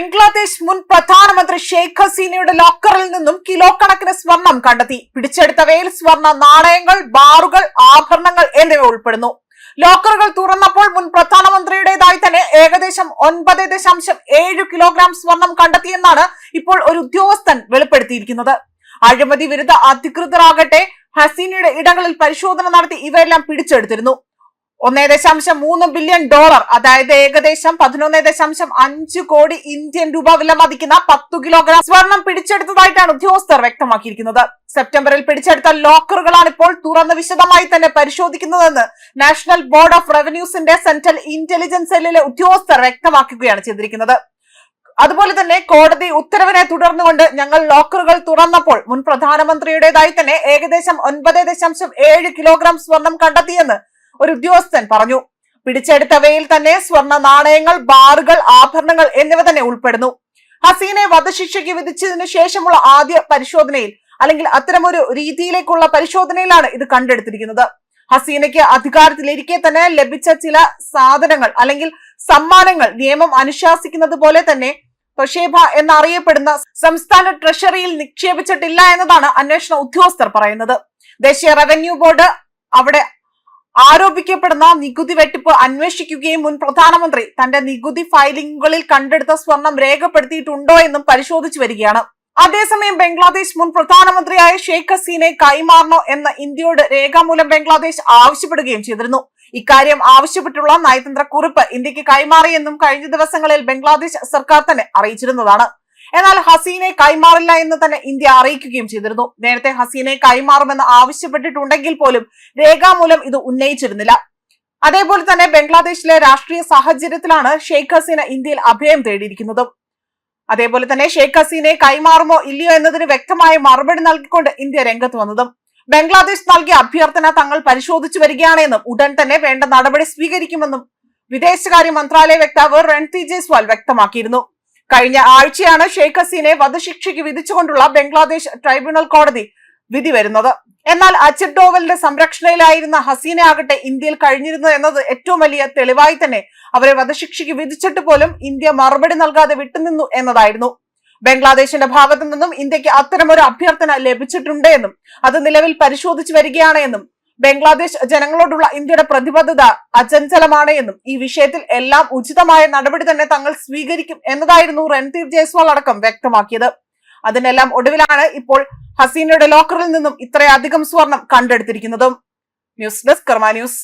ബംഗ്ലാദേശ് മുൻ പ്രധാനമന്ത്രി ഷെയ്ഖ് ഹസീനയുടെ ലോക്കറിൽ നിന്നും കിലോ കണക്കിന് സ്വർണം കണ്ടെത്തി. പിടിച്ചെടുത്തവയിൽ സ്വർണ നാണയങ്ങൾ ബാറുകൾ ആഭരണങ്ങൾ എന്നിവ ഉൾപ്പെടുന്നു. ലോക്കറുകൾ തുറന്നപ്പോൾ മുൻ പ്രധാനമന്ത്രിയുടേതായി തന്നെ ഏകദേശം ഒൻപത് ദശാംശം ഏഴ് കിലോഗ്രാം സ്വർണം കണ്ടെത്തിയെന്നാണ് ഇപ്പോൾ ഒരു ഉദ്യോഗസ്ഥൻ വെളിപ്പെടുത്തിയിരിക്കുന്നത്. അഴിമതി വിരുദ്ധ അധികൃതരാകട്ടെ ഹസീനയുടെ ഇടങ്ങളിൽ പരിശോധന നടത്തി ഇവയെല്ലാം പിടിച്ചെടുത്തിരുന്നു. ഒന്നേ ദശാംശം മൂന്ന് ബില്യൺ ഡോളർ അതായത് ഏകദേശം പതിനൊന്ന് ദശാംശം അഞ്ച് കോടി ഇന്ത്യൻ രൂപ വില മതിക്കുന്ന പത്തു കിലോഗ്രാം സ്വർണം പിടിച്ചെടുത്തതായിട്ടാണ് ഉദ്യോഗസ്ഥർ വ്യക്തമാക്കിയിരിക്കുന്നത്. സെപ്റ്റംബറിൽ പിടിച്ചെടുത്ത ലോക്കറുകളാണ് ഇപ്പോൾ തുറന്ന് വിശദമായി തന്നെ പരിശോധിക്കുന്നതെന്ന് നാഷണൽ ബോർഡ് ഓഫ് റവന്യൂസിന്റെ സെൻട്രൽ ഇന്റലിജൻസ് സെല്ലിലെ ഉദ്യോഗസ്ഥർ വ്യക്തമാക്കുകയാണ് ചെയ്തിരിക്കുന്നത്. അതുപോലെ തന്നെ കോടതി ഉത്തരവിനെ തുടർന്നുകൊണ്ട് ഞങ്ങൾ ലോക്കറുകൾ തുറന്നപ്പോൾ മുൻ പ്രധാനമന്ത്രിയുടേതായി തന്നെ ഏകദേശം ഒൻപത് ദശാംശം ഏഴ് കിലോഗ്രാം സ്വർണം കണ്ടെത്തിയെന്ന് ഒരു ഉദ്യോഗസ്ഥൻ പറഞ്ഞു പിടിച്ചെടുത്തവയിൽ തന്നെ സ്വർണ നാണയങ്ങൾ ബാറുകൾ ആഭരണങ്ങൾ എന്നിവ തന്നെ ഉൾപ്പെടുന്നു. ഹസീനെ വധശിക്ഷയ്ക്ക് വിധിച്ചതിനു ശേഷമുള്ള ആദ്യ പരിശോധനയിൽ അല്ലെങ്കിൽ അത്തരമൊരു രീതിയിലേക്കുള്ള പരിശോധനയിലാണ് ഇത് കണ്ടെടുത്തിരിക്കുന്നത്. ഹസീനയ്ക്ക് അധികാരത്തിലിരിക്കെ തന്നെ ലഭിച്ച ചില സാധനങ്ങൾ അല്ലെങ്കിൽ സമ്മാനങ്ങൾ നിയമം അനുശാസിക്കുന്നത് പോലെ തന്നെ പ്രക്ഷേപ എന്നറിയപ്പെടുന്ന സംസ്ഥാന ട്രഷറിയിൽ നിക്ഷേപിച്ചിട്ടില്ല എന്നതാണ് അന്വേഷണ ഉദ്യോഗസ്ഥർ പറയുന്നത്. ദേശീയ റവന്യൂ ബോർഡ് അവിടെ ആരോപിക്കപ്പെടുന്ന നികുതി വെട്ടിപ്പ് അന്വേഷിക്കുകയും മുൻ പ്രധാനമന്ത്രി തന്റെ നികുതി ഫയലിംഗുകളിൽ കണ്ടെടുത്ത സ്വർണം രേഖപ്പെടുത്തിയിട്ടുണ്ടോ എന്നും പരിശോധിച്ചു വരികയാണ്. അതേസമയം ബംഗ്ലാദേശ് മുൻ പ്രധാനമന്ത്രിയായ ഷെയ്ഖ് ഹസീനെ കൈമാറണോ എന്ന ഇന്ത്യയോട് രേഖാമൂലം ബംഗ്ലാദേശ് ആവശ്യപ്പെടുകയും ചെയ്തിരുന്നു. ഇക്കാര്യം ആവശ്യപ്പെട്ടുള്ള നയതന്ത്ര കുറിപ്പ് ഇന്ത്യയ്ക്ക് കൈമാറിയെന്നും കഴിഞ്ഞ ദിവസങ്ങളിൽ ബംഗ്ലാദേശ് സർക്കാർ തന്നെ അറിയിച്ചിരുന്നതാണ്. എന്നാൽ ഹസീനെ കൈമാറില്ല എന്ന് തന്നെ ഇന്ത്യ അറിയിക്കുകയും ചെയ്തിരുന്നു. നേരത്തെ ഹസീനെ കൈമാറുമെന്ന് ആവശ്യപ്പെട്ടിട്ടുണ്ടെങ്കിൽ പോലും രേഖാമൂലം ഇത് ഉന്നയിച്ചിരുന്നില്ല. അതേപോലെ തന്നെ ബംഗ്ലാദേശിലെ രാഷ്ട്രീയ സാഹചര്യത്തിലാണ് ഷെയ്ഖ് ഹസീന ഇന്ത്യയിൽ അഭയം തേടിയിരിക്കുന്നത്. അതേപോലെ തന്നെ ഷെയ്ഖ് ഹസീനെ കൈമാറുമോ ഇല്ലയോ എന്നതിന് വ്യക്തമായ മറുപടി നൽകിക്കൊണ്ട് ഇന്ത്യ രംഗത്ത് വന്നതും ബംഗ്ലാദേശ് നൽകിയ അഭ്യർത്ഥന തങ്ങൾ പരിശോധിച്ചു വരികയാണെന്നും ഉടൻ തന്നെ വേണ്ട നടപടി സ്വീകരിക്കുമെന്നും വിദേശകാര്യ മന്ത്രാലയ വക്താവ് രൺതി ജയ്സ്വാൾ വ്യക്തമാക്കിയിരുന്നു. കഴിഞ്ഞ ആഴ്ചയാണ് ഷെയ്ഖ് ഹസീനെ വധശിക്ഷയ്ക്ക് വിധിച്ചുകൊണ്ടുള്ള ബംഗ്ലാദേശ് ട്രൈബ്യൂണൽ കോടതി വിധി വരുന്നത്. എന്നാൽ അജിത് ഡോവലിന്റെ സംരക്ഷണയിലായിരുന്ന ഹസീന ആകട്ടെ ഇന്ത്യയിൽ കഴിഞ്ഞിരുന്നു എന്നത് ഏറ്റവും വലിയ തെളിവായി തന്നെ അവരെ വധശിക്ഷയ്ക്ക് വിധിച്ചിട്ട് പോലും ഇന്ത്യ മറുപടി നൽകാതെ വിട്ടുനിന്നു എന്നതായിരുന്നു. ബംഗ്ലാദേശിന്റെ ഭാഗത്തു നിന്നും ഇന്ത്യയ്ക്ക് അത്തരമൊരു അഭ്യർത്ഥന ലഭിച്ചിട്ടുണ്ട് എന്നും അത് നിലവിൽ പരിശോധിച്ചു വരികയാണ് എന്നും ബംഗ്ലാദേശ് ജനങ്ങളോടുള്ള ഇന്ത്യയുടെ പ്രതിബദ്ധത അചഞ്ചലമാണ് എന്നും ഈ വിഷയത്തിൽ എല്ലാം ഉചിതമായ നടപടി തന്നെ തങ്ങൾ സ്വീകരിക്കും എന്നതായിരുന്നു രൺദീപ് ജയ്സ്വാൾ അടക്കം വ്യക്തമാക്കിയത്. അതിനെല്ലാം ഒടുവിലാണ് ഇപ്പോൾ ഹസീനയുടെ ലോക്കറിൽ നിന്നും ഇത്രയധികം സ്വർണം കണ്ടെടുത്തിരിക്കുന്നതും. News desk Karma news.